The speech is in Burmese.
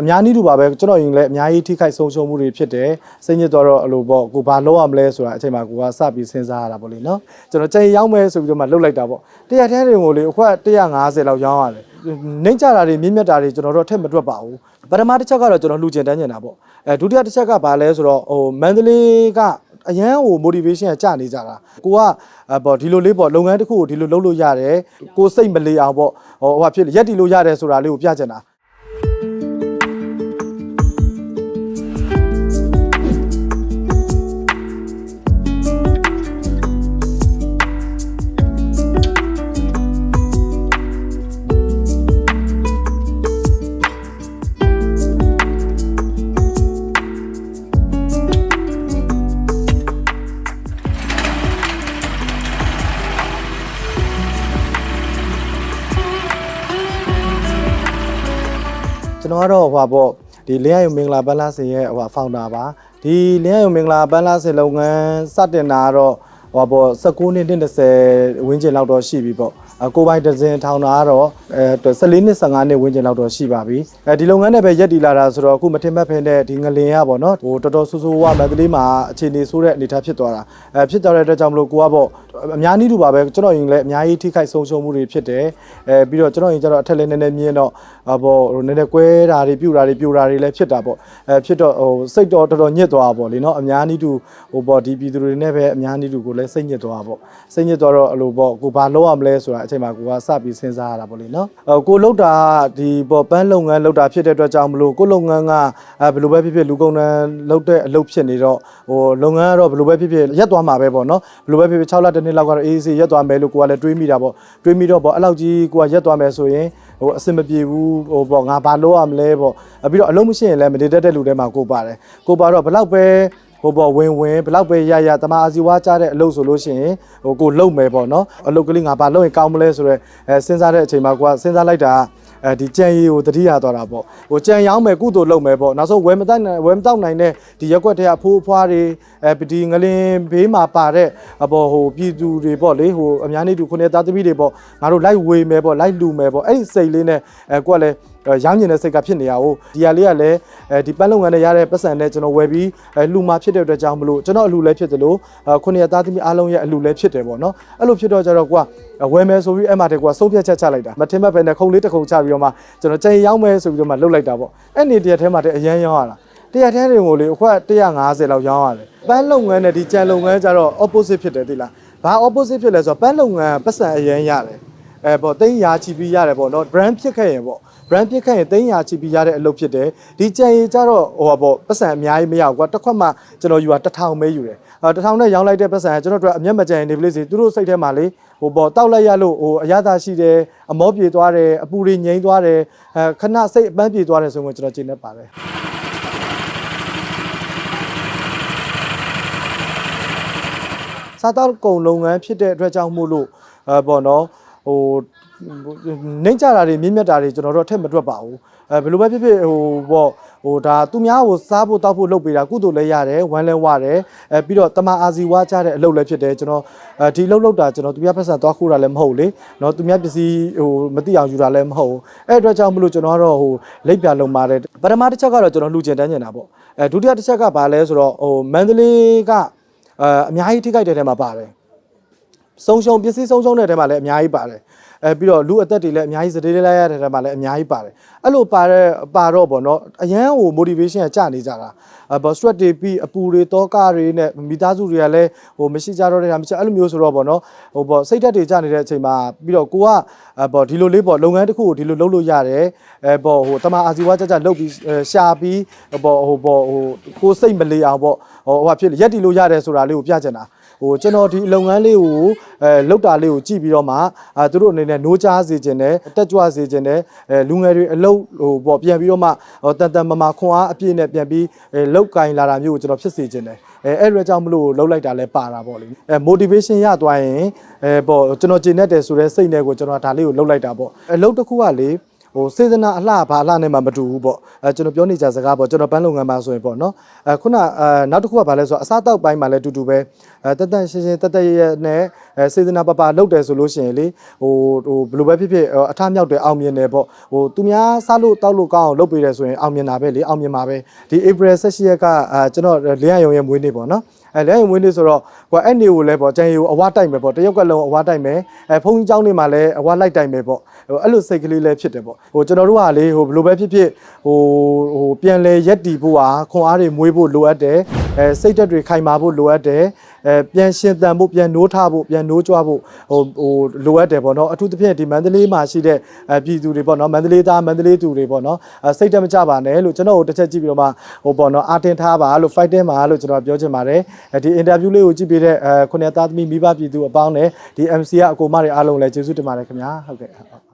အများကြီးတူပါပဲကျွန်တော်ရင်လည်းအများကြီးထိခိုက်ဆုံးရှုံးမှုတွေဖြစ်တယ်စိတ်ညစ်တော့တော့အလိုပေါ့ကိုဘာလုပ်ရမလဲဆိုတာအချိန်မှာကိုကစပြီးစဉ်းစားရတာပေါ့လေနော်ကျွန်တော်ချိန်ရောက်မယ်ဆိုပြီးတော့မှလှုပ်လိုက်တာပေါ့တရားထဲတွေကိုလေအခုက150လောက်ရောင်းရတယ်နှိမ့်ကြတာတွေမြင့်မြတ်တာတွေကျွန်တော်တို့ထက်မတွက်ပါဘူးပထမတစ်ချက်ကတော့ကျွန်တော်လူကျင်တန်းကျင်တာပေါ့အဲဒုတိယတစ်ချက်ကဘာလဲဆိုတော့ဟိုမန္တလေးကအရန်ဟို motivation ကကြာနေကြတာကိုကအဲပေါ့ဒီလိုလေးပေါ့လုပ်ငန်းတစ်ခုကိုဒီလိုလုပ်လို့ရတယ်ကိုစိတ်မလေအောင်ပေါ့ဟိုဟိုဖြစ်ရက်တီလို့ရတယ်ဆိုတာလေးကိုပြချင်တာ ကျွန်တော်ကတော့ဟိုပါပေါ့ဒီလင်းရယုံမင်္ဂလာပန်းလာစင်ရဲ့ဟိုပါဖောင်ဒါပါဒီလင်းရယုံမင်္ဂလာပန်းလာစင်လုပ်ငန်းစတင်တာကတော့ ဟိုပါပေါ့19နှစ်20ဝန်းကျင်လောက်တော့ရှိပြီပေါ့အကိုပိုင်ဒဇင်ထောင်တာကတော့အဲ14နှစ်15နှစ်ဝန်းကျင်လောက်တော့ရှိပါပြီအဲဒီလုပ်ငန်းနဲ့ပဲရက်တည်လာတာဆိုတော့အခုမထင်မှတ်ဖ ೇನೆ ဒီငလင်ရပေါ့နော်ဟိုတော်တော်ဆူဆူဝါမန္တလေးမှာအခြေအနေဆိုးတဲ့အနေအထားဖြစ်သွားတာအဲဖြစ်သွားတဲ့အတွက်ကြောင့်မလို့ကိုကပေါ့အများကြီးတူပါပဲကျွန်တော်ရင်လည်းအများကြီးထိခိုက်ဆုံးရှုံးမှုတွေဖြစ်တယ်အဲပြီးတော့ကျွန်တော်ရင်ကျတော့အထက်လည်းနည်းနည်းမြင်တော့အပေါ့ဟိုနည်းနည်းကွဲတာတွေပြူတာတွေပြူတာတွေလည်းဖြစ်တာပေါ့အဲဖြစ်တော့ဟိုစိတ်တော့တော်တော်ညစ်သွားပါပေါ့လေနော်အများကြီးတူဟိုပေါ့ဒီပြည်သူတွေနဲ့ပဲအများကြီးတူကိုလည်းစိတ်ညစ်သွားပေါ့စိတ်ညစ်သွားတော့အလိုပေါ့ကိုဘာလုပ်ရမလဲဆိုတာအချိန်မှာကိုကစပြီးစဉ်းစားရတာပေါ့လေနော်ဟိုကိုလုတ်တာဒီပေါ့ပန်းလုပ်ငန်းလုတ်တာဖြစ်တဲ့အတွက်ကြောင့်မလို့ကိုလုပ်ငန်းကအဲဘယ်လိုပဲဖြစ်ဖြစ်လူကုန်တန်းလုတ်တဲ့အလုပ်ဖြစ်နေတော့ဟိုလုပ်ငန်းကတော့ဘယ်လိုပဲဖြစ်ဖြစ်ရက်သွားမှာပဲပေါ့နော်ဘယ်လိုပဲဖြစ်ဖြစ်6လတစ်နှစ်လောက်ကတော့အေးအေးဆေးရက်သွားမယ်လို့ကိုကလည်းတွေးမိတာပေါ့တွေးမိတော့ပေါ့အဲ့လောက်ကြီးကိုကရက်သွားမယ်ဆိုရင်ဟိုအဆင်မပြေဘူးဟိုပေါ့ငါဘာလုပ်ရမလဲပေါ့အပြီးတော့အလုံးမရှိရင်လည်းမတည်တတ်တဲ့လူတွေမှာကိုပါတယ်ကိုပါတော့ဘလောက်ပဲ ဟိုပေါ့ဝင်ဝင်ဘလောက်ပဲရရတမအာစီဝါကြားတဲ့အလုပ်ဆိုလို့ရှိရင်ဟိုကိုလုံမယ်ပေါ့နော်အလုပ်ကလေးငါဘာလုပ်ရင်ကောင်းမလဲဆိုတော့အဲစဉ်းစားတဲ့အချိန်မှာကိုကစဉ်းစားလိုက်တာအဲဒီကြံရီကိုတတိယသွားတာပေါ့ဟိုကြံရောင်းမယ်ကုသိုလ်လုပ်မယ်ပေါ့နောက်ဆုံးဝယ်မတတ်နိုင်ဝယ်မတောက်နိုင်တဲ့ဒီရက်ွက်တဲ့အဖိုးအဖွားတွေအဲဒီငလင်ဘေးမှာပါတဲ့အပေါ်ဟိုပြည်သူတွေပေါ့လေဟိုအများနေတူခုနှစ်သားသမီးတွေပေါ့ငါတို့လိုက်ဝေမယ်ပေါ့လိုက်လူမယ်ပေါ့အဲ့ဒီစိတ်လေးနဲ့အဲကိုကလည်း ရောင်းကျင်တဲ့စိတ်ကဖြစ်နေရအောင်ဒီဟာလေးကလည်းအဲဒီပန်းလုပ်ငန်းနဲ့ရတဲ့ပတ်စံနဲ့ကျွန်တော်ဝယ်ပြီးအဲလှူมาဖြစ်တဲ့အတွက်ကြောင့်မလို့ကျွန်တော်အလှူလည်းဖြစ်တယ်လို့ခုနှစ်သားသမီးအားလုံးရဲ့အလှူလည်းဖြစ်တယ်ပေါ့နော်အဲ့လိုဖြစ်တော့ကြတော့ကိုကဝယ်မယ်ဆိုပြီးအဲ့မှာတည်းကိုကဆုံးဖြတ်ချက်ချလိုက်တာမထင်မှတ်ပဲနဲ့ခုံလေးတစ်ခုံချပြီးတော့မှကျွန်တော်ချိန်ရောက်မယ်ဆိုပြီးတော့မှလှုပ်လိုက်တာပေါ့အဲ့နေတရက်ထဲမှာတည်းအရန်ရောင်းရတာတရားထဲတွေကိုလေအခုက150လောက်ရောင်းရတယ်ပန်းလုပ်ငန်းနဲ့ဒီကြံလုပ်ငန်းကြတော့ opposite ဖြစ်တယ်သိလားဘာ opposite ဖြစ်လဲဆိုတော့ပန်းလုပ်ငန်းကပတ်စံအရန်ရတယ် အဲပေါ့သိန်းရာချီပြီးရတယ်ပေါ့နော် brand ဖြစ်ခဲ့ရင်ပေါ့ brand ပြစ်ခတ်ရင်သိန်းရာချီပြီးရတဲ့အလုပ်ဖြစ်တယ်ဒီကြံရီကြတော့ဟိုပါပေါ့ပတ်စံအများကြီးမရဘူးကွာတစ်ခွက်မှကျွန်တော်ယူတာတစ်ထောင်ပဲယူတယ်အဲတစ်ထောင်နဲ့ရောင်းလိုက်တဲ့ပတ်စံကကျွန်တော်တို့အမျက်မကြံရင်နေပလေးစီသူတို့စိတ်ထဲမှာလေဟိုပေါ့တောက်လိုက်ရလို့ဟိုအရသာရှိတယ်အမောပြေသွားတယ်အပူတွေငြိမ်းသွားတယ်အဲခဏစိတ်အပန်းပြေသွားတယ်ဆိုရင်ကျွန်တော်ကျင်းနေပါတယ်စားတောက်ကုံလုပ်ငန်းဖြစ်တဲ့အတွက်ကြောင့်မို့လို့အဲပေါ့နော် ဟိုနှိမ့်ကြတာတွေမြင့်မြတ်တာတွေကျွန်တော်တို့အထက်မတွက်ပါဘူးအဲဘယ်လိုပဲဖြစ်ဖြစ်ဟိုပေါ့ဟိုဒါသူများကိုစားဖို့တောက်ဖို့လုပ်ပေးတာကုသိုလ်လည်းရတယ်ဝမ်းလည်းဝရတယ်အဲပြီးတော့တမအာစီဝါကြတဲ့အလုပ်လည်းဖြစ်တယ်ကျွန်တော်အဲဒီလှုပ်လှုပ်တာကျွန်တော်သူများပတ်စံသွားခိုးတာလည်းမဟုတ်လေနော်သူများပစ္စည်းဟိုမသိအောင်ယူတာလည်းမဟုတ်အဲအတွက်ကြောင့်မလို့ကျွန်တော်ကတော့ဟိုလက်ပြလုံပါတယ်ပထမတစ်ချက်ကတော့ကျွန်တော်လူကျင်တန်းကျင်တာပေါ့အဲဒုတိယတစ်ချက်ကဘာလဲဆိုတော့ဟိုမန္တလေးကအများကြီးထိခိုက်တဲ့ထဲမှာပါတယ် ဆုံးရှုံးပစ္စည်းဆုံးရှုံးတဲ့ထဲမှာလည်းအများကြီးပါတယ်အဲပြီးတော့လူအသက်တွေလည်းအများကြီးစတေးလေးလိုက်ရတဲ့ထဲမှာလည်းအများကြီးပါတယ်အဲ့လိုပါတဲ့ပါတော့ဗောနော်အရန်ဟို motivation ကကြာနေကြတာအဘော stress တွေပြီးအပူတွေတောကတွေနဲ့မိသားစုတွေကလည်းဟိုမရှိကြတော့တဲ့ဟာမရှိအဲ့လိုမျိုးဆိုတော့ဗောနော်ဟိုဗောစိတ်ဓာတ်တွေကြာနေတဲ့အချိန်မှာပြီးတော့ကိုကဗောဒီလိုလေးဗောလုပ်ငန်းတစ်ခုကိုဒီလိုလုပ်လို့ရတယ်အဲဗောဟိုတမအာစီဝါကြကြလုပ်ပြီးရှာပြီးဗောဟိုဗောဟိုကိုစိတ်မလေအောင်ဗောဟိုဟာဖြစ်ရက်တီလို့ရတယ်ဆိုတာလေးကိုပြချင်တာ ဟိုကျွန်တော်ဒီလုပ်ငန်းလေးကိုအဲလောက်တာလေးကိုကြည့်ပြီးတော့မှအာသူတို့အနေနဲ့နိုးကြားစေခြင်းနဲ့တက်ကြွစေခြင်းနဲ့အဲလူငယ်တွေအလုပ်ဟိုပေါ့ပြန်ပြီးတော့မှဟိုတန်တန်မမခွန်အားအပြည့်နဲ့ပြန်ပြီးအဲလောက်ကင်လာတာမျိုးကိုကျွန်တော်ဖြစ်စေခြင်းတယ်အဲအဲ့ဒါကြောင့်မလို့လှုပ်လိုက်တာလဲပါတာပေါ့လေအဲ motivation ရသွားရင်အဲပေါ့ကျွန်တော်ကျင့်တတ်တယ်ဆိုတဲ့စိတ်နဲ့ကိုကျွန်တော်ဒါလေးကိုလှုပ်လိုက်တာပေါ့အလုပ်တစ်ခုကလေ ဟိုစေတနာအလှဘာအလှနဲ့မှမတူဘူးပေါ့အဲကျွန်တော်ပြောနေကြစကားပေါ့ကျွန်တော်ပန်းလုပ်ငန်းမှာဆိုရင်ပေါ့နော်အဲခုနအဲနောက်တစ်ခုကဘာလဲဆိုတော့အစားတောက်ပိုင်းမှာလည်းတူတူပဲအဲတက်တက်ရှင်းရှင်းတက်တက်ရရနဲ့အဲစေတနာပပလုပ်တယ်ဆိုလို့ရှိရင်လေဟိုဟိုဘယ်လိုပဲဖြစ်ဖြစ်အထမြောက်တယ်အောင်မြင်တယ်ပေါ့ဟိုသူများစားလို့တောက်လို့ကောင်းအောင်လုပ်ပေးတယ်ဆိုရင်အောင်မြင်တာပဲလေအောင်မြင်ပါပဲဒီ April 16ရက်ကအဲကျွန်တော်လင်းရယုံရဲ့မွေးနေ့ပေါ့နော် အဲလဲရင်ဝင်းနေဆိုတော့ကွာအဲ့နေကိုလည်းပေါ့ကျန်ရီကိုအဝတိုက်မယ်ပေါ့တရုတ်ကလုံးအဝတိုက်မယ်အဲဖုန်းကြီးเจ้าနေမှာလည်းအဝလိုက်တိုက်မယ်ပေါ့ဟိုအဲ့လိုစိတ်ကလေးလည်းဖြစ်တယ်ပေါ့ဟိုကျွန်တော်တို့ကလေဟိုဘယ်လိုပဲဖြစ်ဖြစ်ဟိုဟိုပြန်လဲရက်တီဖို့ဟာခွန်အားတွေမွေးဖို့လိုအပ်တယ် အဲစိတ်ဓာတ်တွေခိုင်မာဖို့လိုအပ်တယ်အဲပြန်ရှင်သန်ဖို့ပြန်နိုးထဖို့ပြန်နိုးကြွဖို့ဟိုဟိုလိုအပ်တယ်ပေါ့နော်အထူးသဖြင့်ဒီမန္တလေးမှာရှိတဲ့အဲပြည်သူတွေပေါ့နော်မန္တလေးသားမန္တလေးသူတွေပေါ့နော်အဲစိတ်ဓာတ်မကြပါနဲ့လို့ကျွန်တော်တို့တစ်ချက်ကြည့်ပြီးတော့မှဟိုပေါ့နော်အာတင်ထားပါလို့ fighting ပါလို့ကျွန်တော်ပြောချင်ပါတယ်အဲဒီ interview လေးကိုကြည့်ပြီးတဲ့အဲခုနှစ်သားသမီးမိဘပြည်သူအပေါင်းနဲ့ဒီ MC ကအကိုမတွေအားလုံးလည်းကျေးဇူးတင်ပါတယ်ခင်ဗျာဟုတ်ကဲ့